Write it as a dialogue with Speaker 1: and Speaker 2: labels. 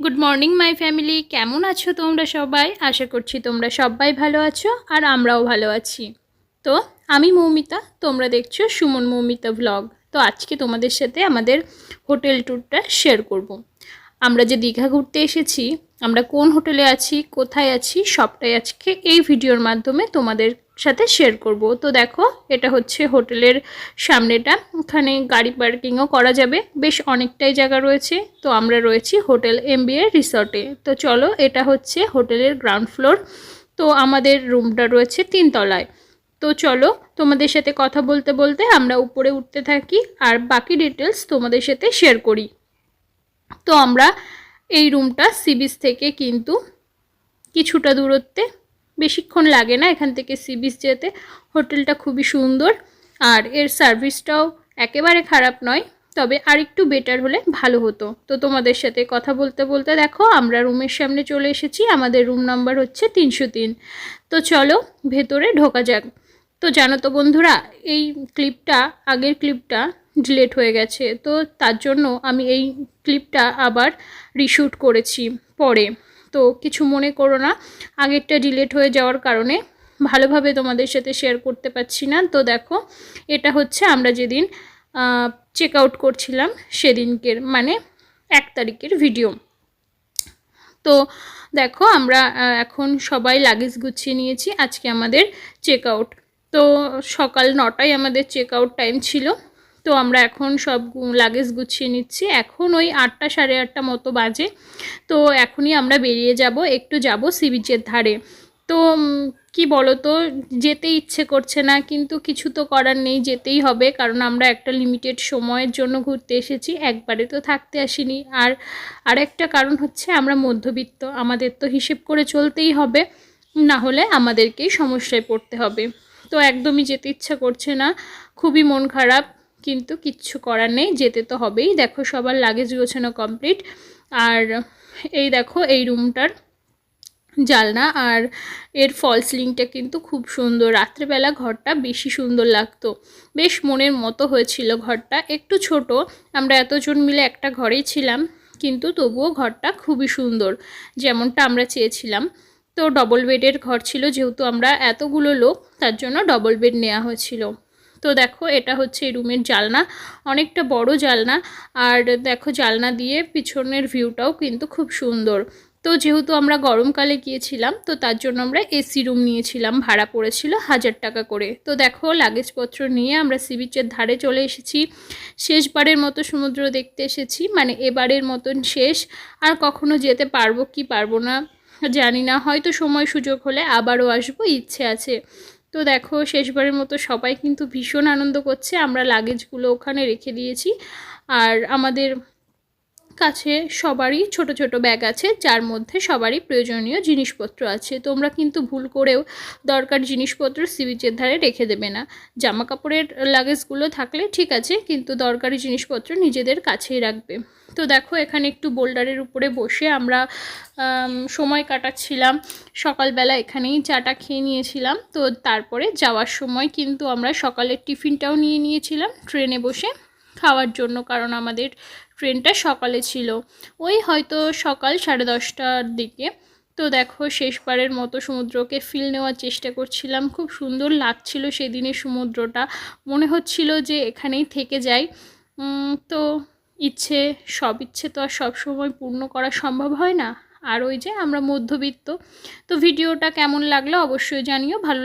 Speaker 1: Good morning my family কেমন আছো তোমরা সবাই? আশা করছি তোমরা সবাই ভালো আছো আর আমরাও ভালো আছি। তো, আমি মৌমিতা, তোমরা দেখছ সুমন মৌমিতা ভ্লগ তো, আজকে তোমাদের সাথে আমাদের হোটেল ট্যুরটা শেয়ার করব। আমরা যে দীঘা ঘুরতে এসেছি, আমরা কোন হোটেলে আছি, কোথায় আছি, সবটাই আজকে এই ভিডিওর মাধ্যমে তোমাদের সাথে শেয়ার করব। তো দেখো, এটা হচ্ছে হোটেলের সামনেটা। ওখানে গাড়ি পার্কিংও করা যাবে। বেশ অনেকটাই জায়গা রয়েছে। তো আমরা রয়েছি হোটেল এম এমবিএ রিসর্টে তো চলো, এটা হচ্ছে হোটেলের গ্রাউন্ড ফ্লোর তো আমাদের রুমটা রয়েছে তিনতলায়। তো চলো, তোমাদের সাথে কথা বলতে বলতে আমরা উপরে উঠতে থাকি আর বাকি ডিটেলস তোমাদের সাথে শেয়ার করি। তো আমরা এই রুমটা সি বিচ থেকে কিন্তু কিছুটা দূরত্বে বেশিক্ষণ লাগে না এখান থেকে সি বিচ যেতে। হোটেলটা খুবই সুন্দর। আর এর সার্ভিসটাও একেবারে খারাপ নয়, তবে আর একটু বেটার হলে ভালো হতো। তো তোমাদের সাথে কথা বলতে বলতে দেখো, আমরা রুমের সামনে চলে এসেছি। আমাদের রুম নাম্বার হচ্ছে তিনশো তিন। তো চলো, ভেতরে ঢোকা যাক। তো জানো তো বন্ধুরা, এই ক্লিপটা আগের ক্লিপটা ডিলেট হয়ে গেছে। তো তার জন্য আমি এই ক্লিপটা আবার রিশুট করেছি পরে। তো কিছু মনে করো না, আগেরটা ডিলেট হয়ে যাওয়ার কারণে ভালোভাবে তোমাদের সাথে শেয়ার করতে পারছি না। তো দেখো, এটা হচ্ছে আমরা যেদিন চেক আউট করছিলাম সেদিনকের মানে এক তারিখের ভিডিও তো দেখো, আমরা এখন সবাই লাগেজ গুছিয়ে নিয়েছি, আজকে আমাদের চেক আউট তো সকাল নটায় আমাদের চেক আউট টাইম ছিল। তো আমরা এখন সব লাগেজ গুছিয়ে নিচ্ছি। এখন ওই আটটা সাড়ে আটটা মতো বাজে। তো এখনই আমরা বেরিয়ে যাব। একটু যাব সি বিচের ধারে। তো কি বলো তো যেতে ইচ্ছে করছে না, কিন্তু কিছু তো করার নেই, যেতেই হবে। কারণ আমরা একটা লিমিটেড সময়ের জন্য ঘুরতে এসেছি। একবারে তো থাকতে আসিনি। আর আরেকটা কারণ হচ্ছে, আমরা মধ্যবিত্ত। আমাদের তো হিসেব করে চলতেই হবে। না হলে আমাদেরকেই সমস্যায় পড়তে হবে। তো একদমই যেতে ইচ্ছা করছে না। খুবই মন খারাপ। কিন্তু কিচ্ছু করার নেই, যেতে তো হবেই। দেখো সবার লাগেজ গোছানো কমপ্লিট আর এই দেখো, এই রুমটার জালনা। আর এর ফল সিলিংটা কিন্তু খুব সুন্দর। রাত্রেবেলা ঘরটা বেশি সুন্দর লাগতো। বেশ মনের মতো হয়েছিল ঘরটা। একটু ছোট, আমরা এতজন মিলে একটা ঘরেই ছিলাম, কিন্তু তবুও ঘরটা খুবই সুন্দর, যেমনটা আমরা চেয়েছিলাম। তো ডবল বেডের ঘর ছিল, যেহেতু আমরা এতগুলো লোক, তার জন্য ডবল বেড নেওয়া হয়েছিল। তো দেখো এটা হচ্ছে এই রুমের জালনা। অনেকটা বড় জালনা আর দেখো জালনা দিয়ে পিছনের ভিউটাও কিন্তু খুব সুন্দর। তো যেহেতু আমরা গরমকালে গিয়েছিলাম, তো তার জন্য আমরা এসি রুম নিয়েছিলাম। ভাড়া পড়েছিল হাজার টাকা করে। তো দেখো লাগেজপত্র নিয়ে আমরা সি বিচের ধারে চলে এসেছি। শেষবারের মতো সমুদ্র দেখতে এসেছি মানে এবারের মতন শেষ। আর কখনো যেতে পারব কি পারব না জানি না। হয়তো সময় সুযোগ হলে আবারও আসব, ইচ্ছে আছে। তো দেখো শেষবারের মতো সবাই কিন্তু ভীষণ আনন্দ করছে। আমরা লাগেজগুলো ওখানে রেখে দিয়েছি। আর আমাদের কাছে সবারই ছোট ছোট ব্যাগ আছে, যার মধ্যে সবারই প্রয়োজনীয় জিনিসপত্র আছে। তোমরা কিন্তু ভুল করেও দরকার জিনিসপত্র সি বিচের ধারে রেখে দেবে না। জামা কাপড়ের লাগেজগুলো থাকলে ঠিক আছে, কিন্তু দরকারি জিনিসপত্র নিজেদের কাছেই রাখবে। তো দেখো, এখানে একটু বোল্ডারের উপরে বসে আমরা সময় কাটাচ্ছিলাম। সকালবেলা এখানেই চাটা খেয়ে নিয়েছিলাম। তো তারপরে যাওয়ার সময় কিন্তু আমরা সকালের টিফিনটাও নিয়ে নিয়েছিলাম, ট্রেনে বসে। খাওয়ার জন্য, কারণ আমাদের ট্রেনটা সকালে ছিল। ওই হয়তো সকাল সাড়ে দশটার দিকে। তো দেখো শেষবারের মতো সমুদ্রকে ফিল নেওয়ার চেষ্টা করছিলাম। খুব সুন্দর লাগছিল সেদিনের সমুদ্রটা। মনে হচ্ছিল যে এখানেই থেকে যাই। তো ইচ্ছে, সব ইচ্ছে তো আর সব সময় পূর্ণ করা সম্ভব হয় না। আর ওই যে আমরা মধ্যবিত্ত। তো ভিডিওটা কেমন লাগল অবশ্যই জানিও। ভালো